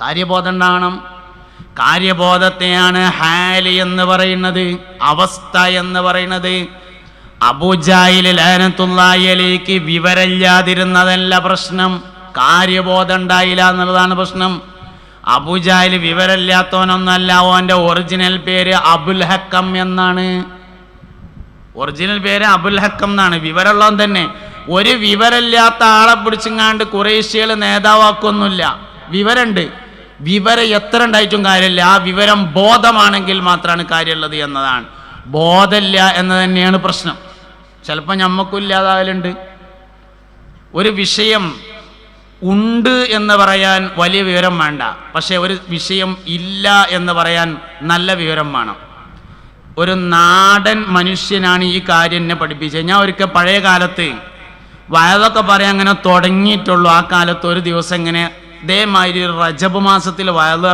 കാര്യബോധം ഉണ്ടാകണം കാര്യബോധത്തെയാണ് ഹാലി എന്ന് പറയുന്നത് അവസ്ഥ എന്ന് പറയുന്നത്. അബുജായിൽ ലാനത്തുള്ളായലേക്ക് വിവരമില്ലാതിരുന്നതല്ല പ്രശ്നം. കാര്യബോധം ഉണ്ടായില്ല എന്നുള്ളതാണ് പ്രശ്നം. അബുജായിൽ വിവരമില്ലാത്തവനൊന്നല്ല ഓന്റെ ഒറിജിനൽ പേര് അബുൽ ഹക്കം എന്നാണ്. ഒറിജിനൽ പേര് അബുൽ ഹക്കം എന്നാണ്. വിവരമുള്ളവൻ തന്നെ. ഒരു വിവരമില്ലാത്ത ആളെ പിടിച്ചിങ്ങാണ്ട് കുറേശ്യകൾ നേതാവാക്കൊന്നുമില്ല. വിവരമുണ്ട്. വിവരം എത്ര ഉണ്ടായിട്ടും കാര്യമില്ല. ആ വിവരം ബോധമാണെങ്കിൽ മാത്രമാണ് കാര്യമുള്ളത് എന്നതാണ്. ബോധമില്ല എന്ന് തന്നെയാണ് പ്രശ്നം. ചിലപ്പോൾ ഞമ്മക്കും ഇല്ലാതാവലുണ്ട്. ഒരു വിഷയം ഉണ്ട് എന്ന് പറയാൻ വലിയ വിവരം വേണ്ട. പക്ഷേ ഒരു വിഷയം ഇല്ല എന്ന് പറയാൻ നല്ല വിവരം വേണം. ഒരു നാടൻ മനുഷ്യനാണ് ഈ കാര്യം എന്നെ പഠിപ്പിച്ചത്. ഞാൻ ഒരിക്കൽ പഴയ കാലത്ത് വയതൊക്കെ പറയാൻ അങ്ങനെ തുടങ്ങിയിട്ടുള്ളൂ. ആ കാലത്ത് ഒരു ദിവസം ഇങ്ങനെ ഇതേമാതിരി റജബ് മാസത്തിൽ വയത്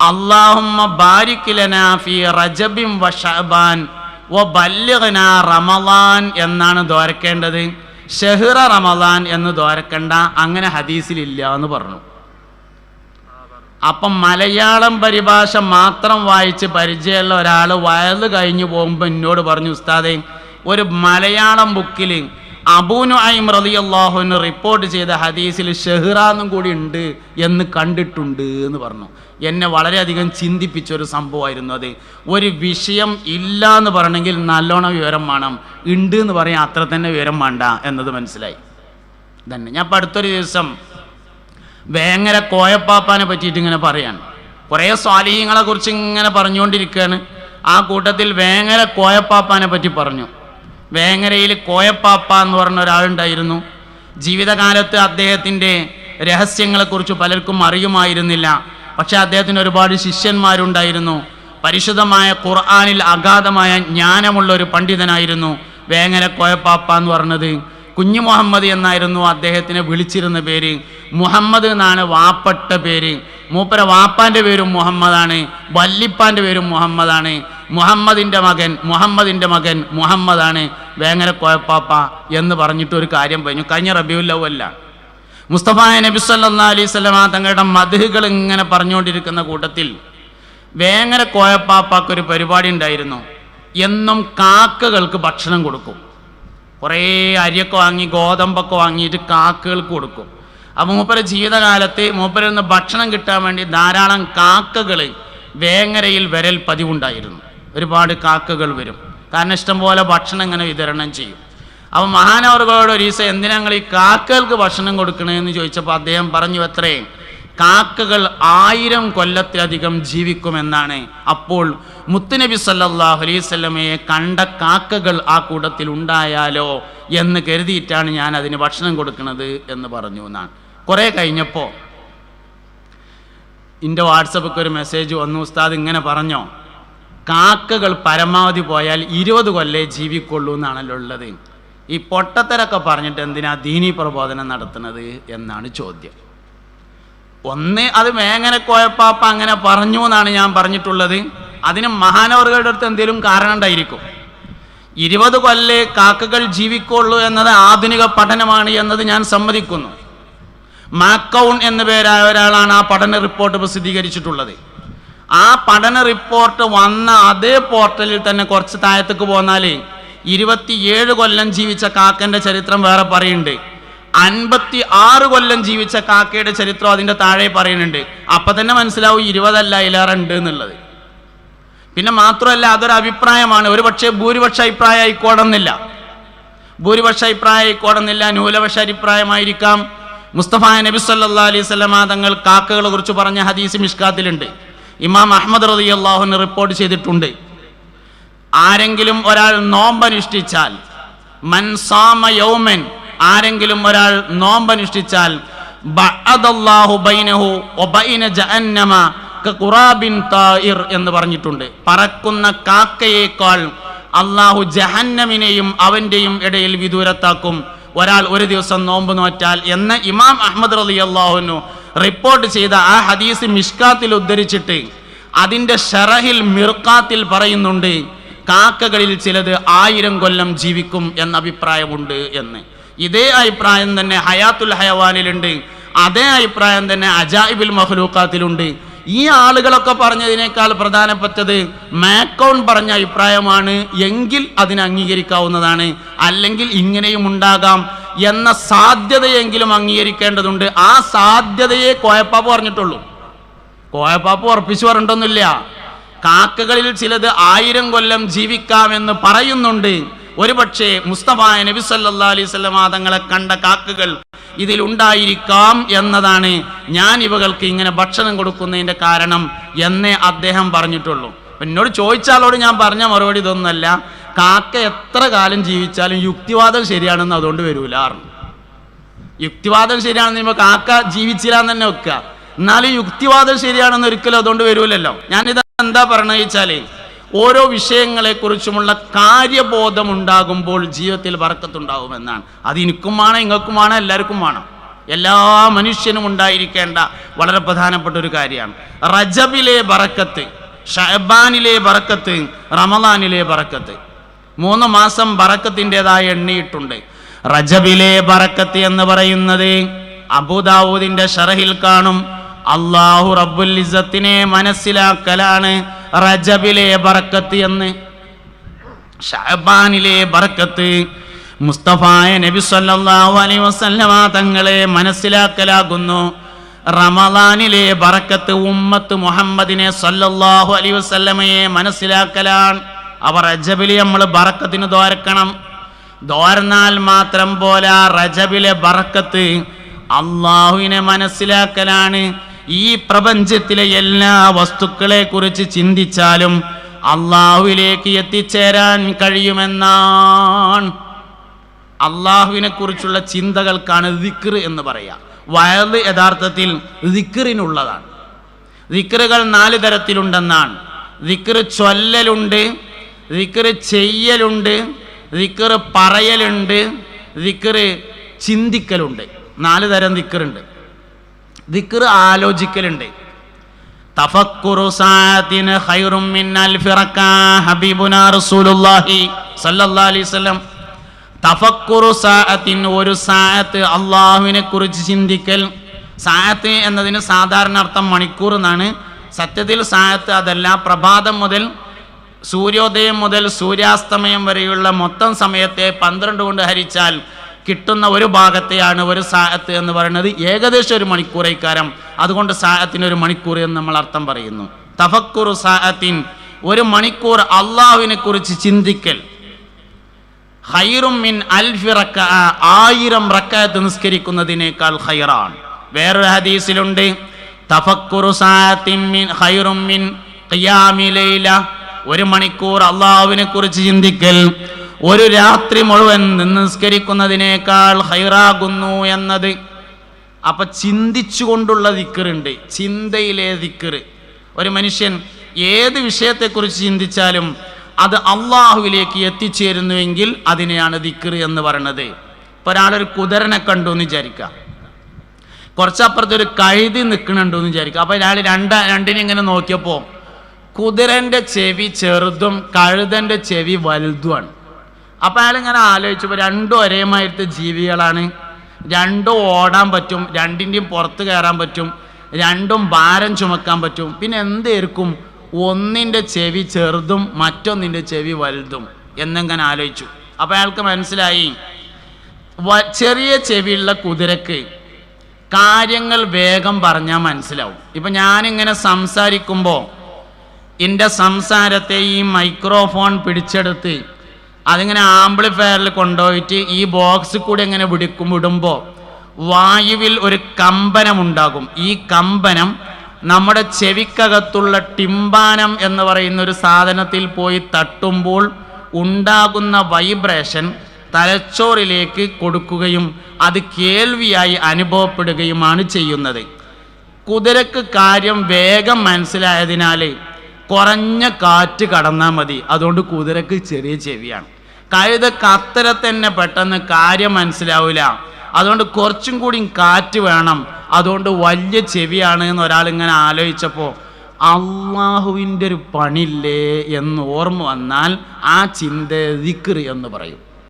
അള്ളാഹുമ്മ ബാരിക്കിലനാ ഫി റജബിൻ വ ഷഅബാൻ വ റമളാൻ എന്നാണ് ദോരക്കേണ്ടത് ഷെഹ്റ റമളാൻ എന്ന് ദോരക്കണ്ട അങ്ങനെ ഹദീസിലില്ല എന്ന് പറഞ്ഞു. അപ്പം മലയാളം പരിഭാഷ മാത്രം വായിച്ച് പരിചയമുള്ള ഒരാൾ വയത് കഴിഞ്ഞു പോകുമ്പോൾ എന്നോട് പറഞ്ഞു ഉസ്താദേ ഒരു മലയാളം ബുക്കിൽ അബൂനു അയിം റലി അള്ളാഹുവിന് റിപ്പോർട്ട് ചെയ്ത ഹദീസിൽ ഷെഹ്റാന്നും കൂടി ഉണ്ട് എന്ന് കണ്ടിട്ടുണ്ട് എന്ന് പറഞ്ഞു. എന്നെ വളരെയധികം ചിന്തിപ്പിച്ച ഒരു സംഭവമായിരുന്നു അത്. ഒരു വിഷയം ഇല്ല എന്ന് പറയണമെങ്കിൽ നല്ലോണം വിവരം വേണം. ഉണ്ട് എന്ന് പറയാൻ അത്ര തന്നെ വിവരം വേണ്ട എന്നത് മനസ്സിലായി. തന്നെ ഞാൻ ഇപ്പം അടുത്തൊരു ദിവസം വേങ്ങര കോയപ്പാപ്പാനെ പറ്റിയിട്ട് ഇങ്ങനെ പറയാണ്. കുറേ സ്വാലീഹങ്ങളെ കുറിച്ച് ഇങ്ങനെ പറഞ്ഞുകൊണ്ടിരിക്കുകയാണ്. ആ കൂട്ടത്തിൽ വേങ്ങര കോയപ്പാപ്പാനെ പറ്റി പറഞ്ഞു. വേങ്ങരയിൽ കോയപ്പാപ്പ എന്ന് പറഞ്ഞ ഒരാളുണ്ടായിരുന്നു. ജീവിതകാലത്ത് അദ്ദേഹത്തിന്റെ രഹസ്യങ്ങളെക്കുറിച്ച് പലർക്കും അറിയുമായിരുന്നില്ല. പക്ഷേ അദ്ദേഹത്തിന് ഒരുപാട് ശിഷ്യന്മാരുണ്ടായിരുന്നു. പരിശുദ്ധമായ ഖുർആാനിൽ അഗാധമായ ജ്ഞാനമുള്ള ഒരു പണ്ഡിതനായിരുന്നു വേങ്ങര കോയപ്പാപ്പ എന്ന് പറഞ്ഞത്. കുഞ്ഞു മുഹമ്മദ് എന്നായിരുന്നു അദ്ദേഹത്തിനെ വിളിച്ചിരുന്ന പേര്. മുഹമ്മദ് എന്നാണ് വാപ്പട്ട പേര്. മൂപ്പര വാപ്പാന്റെ പേരും മുഹമ്മദാണ്. വല്ലിപ്പാന്റെ പേരും മുഹമ്മദാണ്. മുഹമ്മദിന്റെ മകൻ മുഹമ്മദിന്റെ മകൻ മുഹമ്മദാണ് വേങ്ങര കോയപ്പാപ്പ എന്ന് പറഞ്ഞിട്ട് ഒരു കാര്യം പറഞ്ഞു. കഴിഞ്ഞ റബിയുല്ലവല്ല മുസ്തഫ നബി സല്ലാ അലൈഹി സ്വലമ തങ്ങളുടെ മധുകൾ ഇങ്ങനെ പറഞ്ഞുകൊണ്ടിരിക്കുന്ന കൂട്ടത്തിൽ വേങ്ങര കോയപ്പാപ്പാക്ക് ഒരു പരിപാടി ഉണ്ടായിരുന്നു. എന്നും കാക്കകൾക്ക് ഭക്ഷണം കൊടുക്കും. കുറേ അരിയൊക്കെ വാങ്ങി ഗോതമ്പൊക്കെ വാങ്ങിയിട്ട് കാക്കകൾക്ക് കൊടുക്കും. അപ്പോൾ മൂപ്പര ജീവിതകാലത്ത് മൂപ്പരിൽ നിന്ന് ഭക്ഷണം കിട്ടാൻ വേണ്ടി ധാരാളം കാക്കകൾ വേങ്ങരയിൽ വരൽ പതിവുണ്ടായിരുന്നു. ഒരുപാട് കാക്കകൾ വരും. കാരണം ഇഷ്ടംപോലെ ഭക്ഷണം ഇങ്ങനെ വിതരണം ചെയ്യും. അപ്പം മഹാനവറുകളോട് ഒരു ദിവസം എന്തിനാ ഞങ്ങൾ ഈ കാക്കകൾക്ക് ഭക്ഷണം കൊടുക്കണമെന്ന് ചോദിച്ചപ്പോൾ അദ്ദേഹം പറഞ്ഞു അത്രേ കാക്കകൾ ആയിരം കൊല്ലത്തിലധികം ജീവിക്കുമെന്നാണ്. അപ്പോൾ മുത്തുനബി സല്ലാഹു അലൈഹി സ്വലമയെ കണ്ട കാക്കകൾ ആ കൂട്ടത്തിൽ ഉണ്ടായാലോ എന്ന് കരുതിയിട്ടാണ് ഞാൻ അതിന് ഭക്ഷണം കൊടുക്കുന്നത് എന്ന് പറഞ്ഞു എന്നാണ്. കുറേ കഴിഞ്ഞപ്പോൾ എന്റെ വാട്സപ്പൊക്കെ ഒരു മെസ്സേജ് വന്നു. ഉസ്താദ് ഇങ്ങനെ പറഞ്ഞോ കാക്കകൾ പരമാവധി പോയാൽ ഇരുപത് കൊല്ലേ ജീവിക്കുള്ളൂ എന്നാണല്ലോ ഉള്ളത്. ഈ പൊട്ടത്തരൊക്കെ പറഞ്ഞിട്ട് എന്തിനാ ദീനീ പ്രബോധനം നടത്തുന്നത് എന്നാണ് ചോദ്യം. ഒന്ന് അത് മേങ്ങനെ കോയപ്പാപ്പ അങ്ങനെ പറഞ്ഞു എന്നാണ് ഞാൻ പറഞ്ഞിട്ടുള്ളത്. അതിന് മഹാനവറുകളുടെ അടുത്ത് എന്തെങ്കിലും കാരണം ഉണ്ടായിരിക്കും. ഇരുപത് കൊല്ലേ കാക്കകൾ ജീവിക്കുള്ളൂ എന്നത് ആധുനിക പഠനമാണ് എന്നത് ഞാൻ സമ്മതിക്കുന്നു. മാക്കൗൺ എന്ന പേരായ ഒരാളാണ് ആ പഠന റിപ്പോർട്ട് പ്രസിദ്ധീകരിച്ചിട്ടുള്ളത്. ആ പഠന റിപ്പോർട്ട് വന്ന അതേ പോർട്ടലിൽ തന്നെ കുറച്ച് താഴത്തേക്ക് പോന്നാൽ ഇരുപത്തിയേഴ് കൊല്ലം ജീവിച്ച കാക്കന്റെ ചരിത്രം വേറെ പറയുന്നുണ്ട്. അൻപത്തി ആറ് കൊല്ലം ജീവിച്ച കാക്കയുടെ ചരിത്രം അതിന്റെ താഴെ പറയുന്നുണ്ട്. അപ്പൊ തന്നെ മനസ്സിലാവും ഇരുപതല്ല അതിലേറെ ഉണ്ട് എന്നുള്ളത്. പിന്നെ മാത്രമല്ല അതൊരു അഭിപ്രായമാണ്. ഒരു പക്ഷേ ഭൂരിപക്ഷ അഭിപ്രായം ആയിക്കോടുന്നില്ല. ഭൂരിപക്ഷ അഭിപ്രായം ആയിക്കോടുന്നില്ല. ന്യൂനപക്ഷ അഭിപ്രായമായിരിക്കാം. മുസ്തഫ നബി സല്ലാ അലൈഹി സ്വലമാ തങ്ങൾ കാക്കകളെ കുറിച്ച് പറഞ്ഞ ഹദീസ് മിഷ്കാത്തിലുണ്ട്. ഇമാം അഹമ്മദ് റതി അള്ളാഹുവിന് റിപ്പോർട്ട് ചെയ്തിട്ടുണ്ട്. ആരെങ്കിലും ഒരാൾ നോമ്പനുഷ്ഠിച്ചാൽ മൻസാമ യൗമൻ ആരെങ്കിലും ഒരാൾ നോമ്പനുഷ്ഠിച്ചാൽ എന്ന് പറഞ്ഞിട്ടുണ്ട്. പറക്കുന്ന കാക്കയേക്കാൾ അള്ളാഹു ജഹന്നമിനെയും അവന്റെയും ഇടയിൽ വിദൂരത്താക്കും. ഒരാൾ ഒരു ദിവസം നോമ്പ് നോറ്റാൽ എന്ന് ഇമാം അഹമ്മദ് റലി അള്ളാഹുനു റിപ്പോർട്ട് ചെയ്ത ആ ഹദീസ് മിഷ്കാത്തിൽ ഉദ്ധരിച്ചിട്ട് അതിന്റെ ഷറഹിൽ മിർക്കാത്തിൽ പറയുന്നുണ്ട് കാക്കകളിൽ ചിലത് ആയിരം കൊല്ലം ജീവിക്കും എന്ന അഭിപ്രായമുണ്ട് എന്ന്. ഇതേ അഭിപ്രായം തന്നെ ഹയാത്തുൽ ഹയവാനിലുണ്ട് അതേ അഭിപ്രായം തന്നെ അജായിബിൽ മഹ്ലൂക്കാത്തിലുണ്ട് ഈ ആളുകളൊക്കെ പറഞ്ഞതിനേക്കാൾ പ്രധാനപ്പെട്ടത് മാക്കോൺ പറഞ്ഞ അഭിപ്രായമാണ് എങ്കിൽ അതിനെ അംഗീകരിക്കാവുന്നതാണ്. അല്ലെങ്കിൽ ഇങ്ങനെയും ഉണ്ടാകാം. എന്ന സാധ്യതയെങ്കിലും അംഗീകരിക്കേണ്ടതുണ്ട്. ആ സാധ്യതയെ കോയപ്പാപ്പ് പറഞ്ഞിട്ടുള്ളൂ. കോയപ്പാപ്പ് ഉറപ്പിച്ചു പറഞ്ഞിട്ടൊന്നുമില്ല. കാക്കകളിൽ ചിലത് ആയിരം കൊല്ലം ജീവിക്കാമെന്ന് പറയുന്നുണ്ട്. ഒരുപക്ഷെ മുസ്തഫായ നബി സല്ലാ മാതങ്ങളെ തങ്ങളെ കണ്ട കാക്കകൾ ഇതിലുണ്ടായിരിക്കാം എന്നതാണ്. ഞാൻ ഇവകൾക്ക് ഇങ്ങനെ ഭക്ഷണം കൊടുക്കുന്നതിന്റെ കാരണം എന്നേ അദ്ദേഹം പറഞ്ഞിട്ടുള്ളൂ. എന്നോട് ചോദിച്ചാലോട് ഞാൻ പറഞ്ഞ മറുപടി ഇതൊന്നല്ല കാക്ക എത്ര കാലം ജീവിച്ചാലും യുക്തിവാദം ശരിയാണെന്ന് അതുകൊണ്ട് വരൂല യുക്തിവാദം ശരിയാണെന്ന് പറയുമ്പോൾ കാക്ക ജീവിച്ചില്ലാന്ന് തന്നെ വെക്കുക. എന്നാലും യുക്തിവാദം ശരിയാണെന്ന് ഒരിക്കലും അതുകൊണ്ട് വരൂലല്ലോ. ഞാനിത് എന്താ പറയണത് വെച്ചാൽ ഓരോ വിഷയങ്ങളെക്കുറിച്ചുമുള്ള കാര്യബോധം ഉണ്ടാകുമ്പോൾ ജീവിതത്തിൽ വറക്കത്തുണ്ടാകുമെന്നാണ് അത് എനിക്കും വേണം ഇങ്ങൾക്കും വേണം എല്ലാവർക്കും വേണം. എല്ലാ മനുഷ്യനും ഉണ്ടായിരിക്കേണ്ട വളരെ പ്രധാനപ്പെട്ട ഒരു കാര്യമാണ്. റജബിലെ ബറക്കത്ത് ഷഹബാനിലെ ബറക്കത്ത് റമദാനിലെ ബറക്കത്ത്. മൂന്ന് മാസം ബറക്കത്തിന്റെതായ എണ്ണിയിട്ടുണ്ട്. റജബിലെ ബറക്കത്ത് എന്ന് പറയുന്നത് അബുദാവൂദിന്റെ ഷറഹിൽ കാണും. അള്ളാഹു റബ്ബുൽ ഇസത്തിനെ മനസ്സിലാക്കലാണ് റജബിലെ ബറക്കത്ത് എന്ന്. ഷഹബാനിലെ ബറക്കത്ത് മുസ്തഫായ നബി സല്ലല്ലാഹു അലൈഹി വസല്ലമ തങ്ങളെ മനസ്സിലാക്കലാകുന്നു. റമദാനിലെ ബറക്കത്ത് ഉമ്മത്ത് മുഹമ്മദിനെ സല്ലല്ലാഹു അലൈഹി വസല്ലമയെ മനസ്സിലാക്കലാണ്. അവർ റജബിൽ നമ്മൾ ബറക്കത്തിന് ദ്വാരക്കണം. തോരന്നാൽ മാത്രം പോലെ ആ റജബിലെ ബറക്കത്ത് അള്ളാഹുവിനെ മനസ്സിലാക്കലാണ്. ഈ പ്രപഞ്ചത്തിലെ എല്ലാ വസ്തുക്കളെ കുറിച്ച് ചിന്തിച്ചാലും അള്ളാഹുവിലേക്ക് എത്തിച്ചേരാൻ കഴിയുമെന്നാണ്. അള്ളാഹുവിനെ കുറിച്ചുള്ള ചിന്തകൾക്കാണ് ദിക്ർ എന്ന് പറയുക വയൽ യഥാർത്ഥത്തിൽ ദിക്റിനുള്ളതാണ്. ദിക്റുകൾ നാല് തരത്തിലുണ്ടെന്നാണ്. ദിക്ർ ചൊല്ലലുണ്ട് ദിക്ർ ചെയ്യലുണ്ട് ദിക്കറ് പറയലുണ്ട് ദിക്കറ് ചിന്തിക്കലുണ്ട്. നാല് തരം ദിക്കറുണ്ട് ദിക്കറ് ആലോചിക്കലുണ്ട്. ഒരു അള്ളാഹുവിനെ കുറിച്ച് ചിന്തിക്കൽ. സാഅത്ത് എന്നതിന് സാധാരണ അർത്ഥം മണിക്കൂർ എന്നാണ്. സത്യത്തിൽ സാഅത്ത് അതല്ല പ്രഭാതം മുതൽ സൂര്യോദയം മുതൽ സൂര്യാസ്തമയം വരെയുള്ള മൊത്തം സമയത്തെ പന്ത്രണ്ട് കൊണ്ട് ഹരിച്ചാൽ കിട്ടുന്ന ഒരു ഭാഗത്തെയാണ് ഒരു സാഹത്ത് എന്ന് പറയുന്നത്. ഏകദേശം ഒരു മണിക്കൂറേക്കാരം അതുകൊണ്ട് സാഹത്തിന് ഒരു മണിക്കൂർ എന്ന് നമ്മൾ അർത്ഥം പറയുന്നു. തഫക്കുറു സാഹത്തിൻ ഒരു മണിക്കൂർ അള്ളാഹുവിനെ കുറിച്ച് ചിന്തിക്കൽ. ഹൈറും മിൻ അൽഫി ആയിരം റക്കാത്ത് നിസ്കരിക്കുന്നതിനേക്കാൾ ഹൈറാണ് വേറൊരു ഹദീസിലുണ്ട് തഫക്കുറു സാഹത്തിൻ മിൻ ഹൈറും മിൻ ഖിയാമി ലൈല ഒരു മണിക്കൂർ അള്ളാഹുവിനെ കുറിച്ച് ചിന്തിക്കൽ. ഒരു രാത്രി മുഴുവൻ നിസ്കരിക്കുന്നതിനേക്കാൾ ഹൈറാകുന്നു എന്നത്. അപ്പൊ ചിന്തിച്ചുകൊണ്ടുള്ള ദിക്കറുണ്ട് ചിന്തയിലെ ദിക്കറ് ഒരു മനുഷ്യൻ ഏത് വിഷയത്തെക്കുറിച്ച് ചിന്തിച്ചാലും അത് അള്ളാഹുവിലേക്ക് എത്തിച്ചേരുന്നുവെങ്കിൽ അതിനെയാണ് ദിക്കറ് എന്ന് പറയുന്നത് ഇപ്പൊ ഒരാളൊരു കുതിരനെ കണ്ടു എന്ന് വിചാരിക്കുക കുറച്ചപ്പുറത്തൊരു കഴുതി നിൽക്കണുണ്ടോ എന്ന് വിചാരിക്കുക അപ്പൊ അയാൾ രണ്ട രണ്ടിനെ ഇങ്ങനെ നോക്കിയപ്പോ കുതിരന്റെ ചെവി ചെറുതും കഴുതന്റെ ചെവി വലുതുമാണ്. അപ്പോൾ അയാൾ ഇങ്ങനെ ആലോചിച്ചപ്പോൾ രണ്ടും ഒരേമായിട്ട് ജീവികളാണ്. രണ്ടും ഓടാൻ പറ്റും രണ്ടിന്റെയും പുറത്ത് കയറാൻ പറ്റും രണ്ടും ഭാരം ചുമക്കാൻ പറ്റും. പിന്നെ എന്തായിരിക്കും ഒന്നിന്റെ ചെവി ചെറുതും മറ്റൊന്നിന്റെ ചെവി വലുതും എന്നെങ്ങനെ ആലോചിച്ചു? അപ്പോൾ അയാൾക്ക് മനസ്സിലായി ചെറിയ ചെവിയുള്ള കുതിരക്ക് കാര്യങ്ങൾ വേഗം പറഞ്ഞാൽ മനസ്സിലാവും. ഇപ്പം ഞാനിങ്ങനെ സംസാരിക്കുമ്പോൾ എന്റെ സംസാരത്തെ ഈ മൈക്രോഫോൺ പിടിച്ചെടുത്ത് അതിങ്ങനെ ആംപ്ലിഫയറിൽ കൊണ്ടുപോയിട്ട് ഈ ബോക്സ് കൂടി ഇങ്ങനെ വിടിക്കും വിടുമ്പോൾ വായുവിൽ ഒരു കമ്പനമുണ്ടാകും ഈ കമ്പനം നമ്മുടെ ചെവിക്കകത്തുള്ള ടിമ്പാനം എന്ന് പറയുന്ന ഒരു സാധനത്തിൽ പോയി തട്ടുമ്പോൾ ഉണ്ടാകുന്ന വൈബ്രേഷൻ തലച്ചോറിലേക്ക് കൊടുക്കുകയും അത് കേൾവിയായി അനുഭവപ്പെടുകയുമാണ് ചെയ്യുന്നത്. കുതിരക്ക് കാര്യം വേഗം മനസ്സിലായതിനാൽ കുറഞ്ഞ കാറ്റ് കടന്നാൽ മതി. അതുകൊണ്ട് കുതിരക്ക് ചെറിയ ചെവിയാണ്. കഴുതക്ക് കത്തര തന്നെ പെട്ടെന്ന് കാര്യം മനസ്സിലാവില്ല അതുകൊണ്ട് കുറച്ചും കൂടി കാറ്റ് വേണം. അതുകൊണ്ട് വലിയ ചെവിയാണ് എന്ന് ഒരാൾ ഇങ്ങനെ ആലോചിച്ചപ്പോൾ അള്ളാഹുവിന്റെ ഒരു പണില്ലേ എന്ന് ഓർമ്മ വന്നാൽ ആ ചിന്ത ദിക്ർ എന്ന് പറയും.